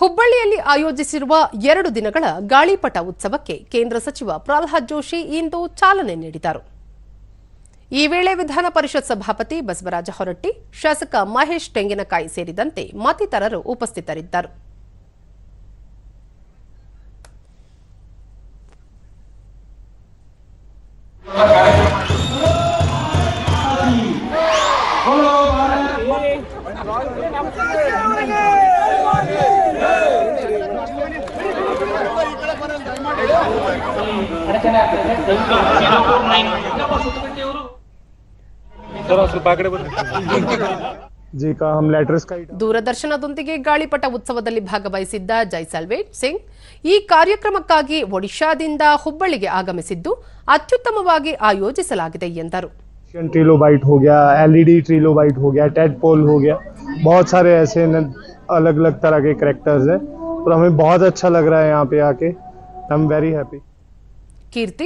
ಹುಬ್ಬಳ್ಳಿಯಲ್ಲಿ ಆಯೋಜಿಸಿರುವ ಎರಡು ದಿನಗಳ ಗಾಳಿಪಟ ಉತ್ಸವಕ್ಕೆ ಕೇಂದ್ರ ಸಚಿವ ಪ್ರಹ್ಲಾದ್ ಜೋಶಿ ಇಂದು ಚಾಲನೆ ನೀಡಿದರು. ಈ ವೇಳೆ ವಿಧಾನ ಪರಿಷತ್ ಸಭಾಪತಿ ಬಸವರಾಜ ಹೊರಟ್ಟಿ, ಶಾಸಕ ಮಹೇಶ್ ತೆಂಗಿನಕಾಯಿ ಸೇರಿದಂತೆ ಮತ್ತಿತರರು ಉಪಸ್ಥಿತರಿದ್ದರು. ದೂರದರ್ಶನದೊಂದಿಗೆ ಗಾಳಿಪಟ ಉತ್ಸವದಲ್ಲಿ ಭಾಗವಹಿಸಿದ್ದ ಜೈಸಲ್ವೇಟ್ ಸಿಂಗ್ ಈ ಕಾರ್ಯಕ್ರಮಕ್ಕಾಗಿ ಒಡಿಶಾದಿಂದ ಹುಬ್ಬಳ್ಳಿಗೆ ಆಗಮಿಸಿದ್ದು ಅತ್ಯುತ್ತಮವಾಗಿ ಆಯೋಜಿಸಲಾಗಿದೆ ಎಂದರು. ट्रिलोबाइट हो गया एलईडी ट्रिलोबाइट हो गया टेड पोल हो गया बहुत सारे ऐसे अलग अलग तरह के करेक्टर्स हैं और हमें बहुत अच्छा लग रहा है यहाँ पे आके आई एम वेरी हैप्पी ಕೀರ್ತಿ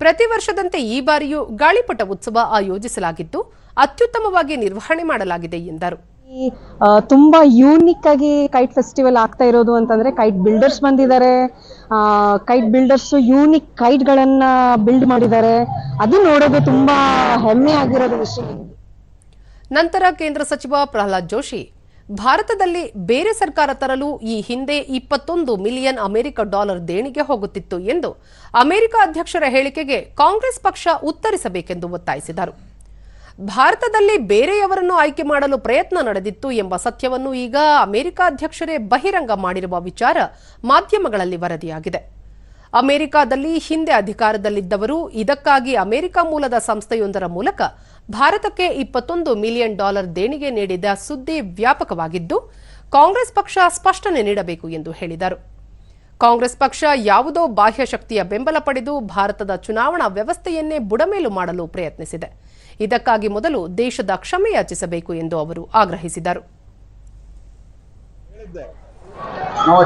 ಪ್ರತಿ ವರ್ಷದಂತೆ ಈ ಬಾರಿಯೂ ಗಾಳಿಪಟ ಉತ್ಸವ ಆಯೋಜಿಸಲಾಗಿದ್ದು ಅತ್ಯುತ್ತಮವಾಗಿ ನಿರ್ವಹಣೆ ಮಾಡಲಾಗಿದೆ ಎಂದರು ಈ, ಆ, ತುಂಬಾ ಯೂನಿಕ್ ಆಗಿ ಕೈಟ್ ಫೆಸ್ಟಿವಲ್ ಆಗ್ತಾ ಇರೋದು ಅಂತಂದ್ರೆ ಕೈಟ್ ಬಿಲ್ಡರ್ಸ್ ಬಂದಿದ್ದಾರೆ ಕೈಟ್ ಬಿಲ್ಡರ್ಸ್ ಯೂನಿಕ್ ಕೈಟ್ ಗಳನ್ನ ಬಿಲ್ಡ್ ಮಾಡಿದ್ದಾರೆ. ಅದು ನೋಡೋದು ತುಂಬಾ ಹೆಮ್ಮೆ ಆಗಿರೋದು ವಿಷಯ. ನಂತರ ಕೇಂದ್ರ ಸಚಿವ ಪ್ರಹ್ಲಾದ್ ಜೋಶಿ, ಭಾರತದಲ್ಲಿ ಬೇರೆ ಸರ್ಕಾರ ತರಲು ಈ ಹಿಂದೆ ಇಪ್ಪತ್ತೊಂದು ಮಿಲಿಯನ್ ಅಮೆರಿಕ ಡಾಲರ್ ದೇಣಿಗೆ ಹೋಗುತ್ತಿತ್ತು ಎಂದು ಅಮೆರಿಕ ಅಧ್ಯಕ್ಷರ ಹೇಳಿಕೆಗೆ ಕಾಂಗ್ರೆಸ್ ಪಕ್ಷ ಉತ್ತರಿಸಬೇಕೆಂದು ಒತ್ತಾಯಿಸಿದರು. ಭಾರತದಲ್ಲಿ ಬೇರೆಯವರನ್ನು ಆಯ್ಕೆ ಮಾಡಲು ಪ್ರಯತ್ನ ನಡೆದಿತ್ತು ಎಂಬ ಸತ್ಯವನ್ನು ಈಗ ಅಮೆರಿಕ ಅಧ್ಯಕ್ಷರೇ ಬಹಿರಂಗ ಮಾಡಿರುವ ವಿಚಾರ ಮಾಧ್ಯಮಗಳಲ್ಲಿ ವರದಿಯಾಗಿದೆ. ಅಮೆರಿಕಾದಲ್ಲಿ ಹಿಂದೆ ಅಧಿಕಾರದಲ್ಲಿದ್ದವರು ಇದಕ್ಕಾಗಿ ಅಮೆರಿಕ ಮೂಲದ ಸಂಸ್ಥೆಯೊಂದರ ಮೂಲಕ ಭಾರತಕ್ಕೆ ಇಪ್ಪತ್ತೊಂದು ಮಿಲಿಯನ್ ಡಾಲರ್ ದೇಣಿಗೆ ನೀಡಿದ ಸುದ್ದಿ ವ್ಯಾಪಕವಾಗಿದ್ದು, ಕಾಂಗ್ರೆಸ್ ಪಕ್ಷ ಸ್ಪಷ್ಟನೆ ನೀಡಬೇಕು ಎಂದು ಹೇಳಿದರು. ಕಾಂಗ್ರೆಸ್ ಪಕ್ಷ ಯಾವುದೋ ಬಾಹ್ಯ ಶಕ್ತಿಯ ಬೆಂಬಲ ಪಡೆದು ಭಾರತದ ಚುನಾವಣಾ ವ್ಯವಸ್ಥೆಯನ್ನೇ ಬುಡಮೇಲು ಮಾಡಲು ಪ್ರಯತ್ನಿಸಿದೆ. ಇದಕ್ಕಾಗಿ ಮೊದಲು ದೇಶದ ಕ್ಷಮೆಯಾಚಿಸಬೇಕು ಎಂದು ಅವರು ಆಗ್ರಹಿಸಿದರು. ನಾವು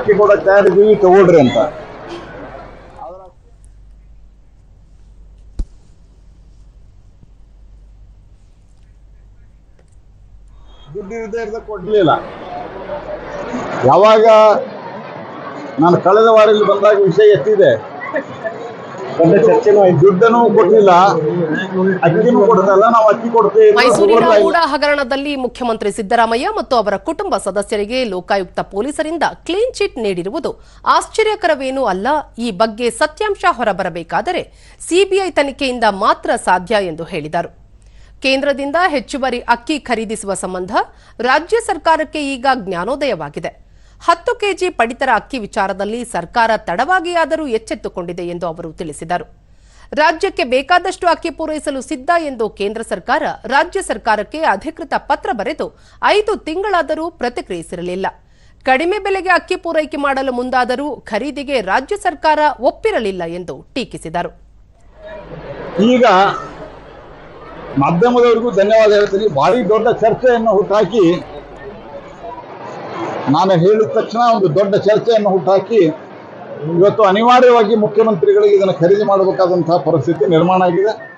ಅಂತ. ಕೊಡ್ಲಿಲ್ಲ. ಯಾವಾಗ ನಾನು ಕಳೆದ ವಾರ ಇಲ್ಲಿ ಬಂದಾಗ ವಿಷಯ ಎತ್ತಿದೆ. ಚರ್ಚೆನೂ ದುಡ್ಡನ್ನು ಕೊಟ್ಟಿಲ್ಲ ಅಕ್ಕಿನೂ ಕೊಡ್ತಲ್ಲ ನಾವು ಅಕ್ಕಿ ಕೊಡ್ತೇವೆ ಮೈಸೂರಿನ ಉಡ ಹಗರಣದಲ್ಲಿ ಮುಖ್ಯಮಂತ್ರಿ ಸಿದ್ದರಾಮಯ್ಯ ಮತ್ತು ಅವರ ಕುಟುಂಬ ಸದಸ್ಯರಿಗೆ ಲೋಕಾಯುಕ್ತ ಪೊಲೀಸರಿಂದ ಕ್ಲೀನ್ ಚಿಟ್ ನೀಡಿರುವುದು ಆಶ್ಚರ್ಯಕರವೇನೂ ಅಲ್ಲ. ಈ ಬಗ್ಗೆ ಸತ್ಯಾಂಶ ಹೊರಬರಬೇಕಾದರೆ ಸಿಬಿಐ ತನಿಖೆಯಿಂದ ಮಾತ್ರ ಸಾಧ್ಯ ಎಂದು ಹೇಳಿದರು. ಕೇಂದ್ರದಿಂದ ಹೆಚ್ಚುವರಿ ಅಕ್ಕಿ ಖರೀದಿಸುವ ಸಂಬಂಧ ರಾಜ್ಯ ಸರ್ಕಾರಕ್ಕೆ ಈಗ ಜ್ಞಾನೋದಯವಾಗಿದೆ. ಹತ್ತು ಕೆಜಿ ಪಡಿತರ ಅಕ್ಕಿ ವಿಚಾರದಲ್ಲಿ ಸರ್ಕಾರ ತಡವಾಗಿಯಾದರೂ ಎಚ್ಚೆತ್ತುಕೊಂಡಿದೆ ಎಂದು ಅವರು ತಿಳಿಸಿದರು. ರಾಜ್ಯಕ್ಕೆ ಬೇಕಾದಷ್ಟು ಅಕ್ಕಿ ಪೂರೈಸಲು ಸಿದ್ಧ ಎಂದು ಕೇಂದ್ರ ಸರ್ಕಾರ ರಾಜ್ಯ ಸರ್ಕಾರಕ್ಕೆ ಅಧಿಕೃತ ಪತ್ರ ಬರೆದು ಐದು ತಿಂಗಳಾದರೂ ಪ್ರತಿಕ್ರಿಯಿಸಿರಲಿಲ್ಲ. ಕಡಿಮೆ ಬೆಲೆಗೆ ಅಕ್ಕಿ ಪೂರೈಕೆ ಮಾಡಲು ಮುಂದಾದರೂ ಖರೀದಿಗೆ ರಾಜ್ಯ ಸರ್ಕಾರ ಒಪ್ಪಿರಲಿಲ್ಲ ಎಂದು ಟೀಕಿಸಿದರು. ಈಗ ಮಾಧ್ಯಮದವರಿಗೂ ಧನ್ಯವಾದ ಹೇಳ್ತೀನಿ. ಭಾರಿ ದೊಡ್ಡ ಚರ್ಚೆಯನ್ನು ಹುಟ್ಟಾಕಿ ನಾನು ಹೇಳಿದ ತಕ್ಷಣ ಒಂದು ದೊಡ್ಡ ಚರ್ಚೆಯನ್ನು ಹುಟ್ಟಾಕಿ ಇವತ್ತು ಅನಿವಾರ್ಯವಾಗಿ ಮುಖ್ಯಮಂತ್ರಿಗಳಿಗೆ ಇದನ್ನು ಖರೀದಿ ಮಾಡಬೇಕಾದಂತಹ ಪರಿಸ್ಥಿತಿ ನಿರ್ಮಾಣ ಆಗಿದೆ.